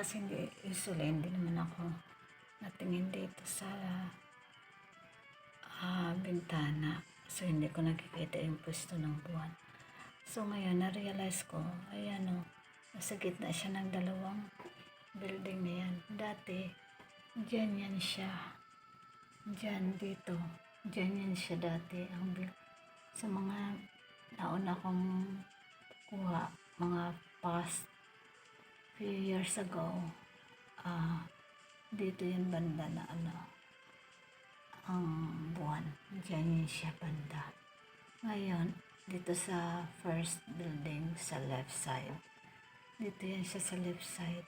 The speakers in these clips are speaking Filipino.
kasi hindi, usually hindi naman ako natingin dito sa ah, bintana. So, hindi ko nakikita yung pwesto ng buwan. So, ngayon, na-realize ko, ayan o, nasa gitna siya ng dalawang building na yan. Dati, dyan yan siya. Dyan, dito. Dyan yan siya dati. Ang sa mga nauna kong kuha, mga past few years ago, ah, dito yung banda na ano, ang buwan. Diyan yun siya banda. Ngayon, dito sa first building sa left side. Dito yan siya sa left side.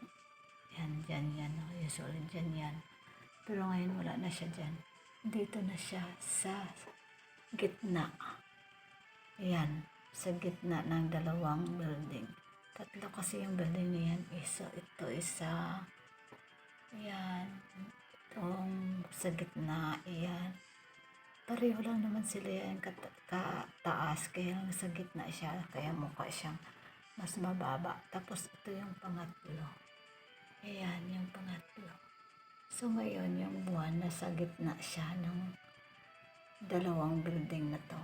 Yan, dyan yan. Oh, usually dyan yan. Pero ngayon wala na siya dyan. Dito na siya sa gitna. Yan, sa gitna ng dalawang building. Tatlo kasi yung building na yan. Isa, ito isa. Yan. Itong sa gitna. Yan. Pareho lang naman sila yan kat- kataas. Kaya lang sa gitna siya. Kaya mukha siyang mas mababa. Tapos ito yung pangatlo. Ayan, yung pangatlo. So ngayon, yung buwan, nasa gitna siya ng dalawang building na to.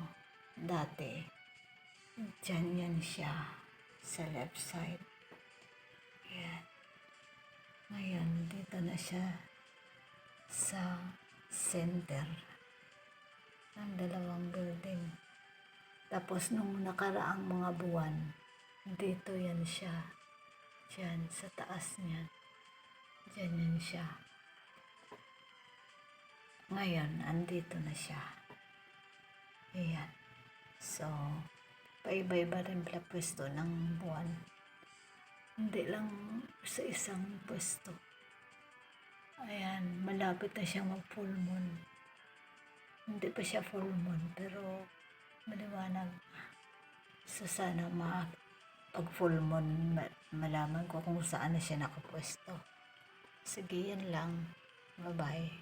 Dati, dyan yan siya sa left side. Ayan. Ngayon, dito na siya sa center ng dalawang building. Tapos nung nakaraang mga buwan, dito yan siya. Diyan, sa taas niyan. Diyan yan siya. Ngayon, andito na siya. Ayan. So, paiba-iba rin pala pwesto ng buwan. Hindi lang sa isang pwesto. Ayan, malapit na siyang mag-full moon. Hindi pa siya full moon, pero maliwanag. So, sana ma pag full moon, ma- malaman ko kung saan na siya nakapwesto. Sige, yan lang. Bye-bye.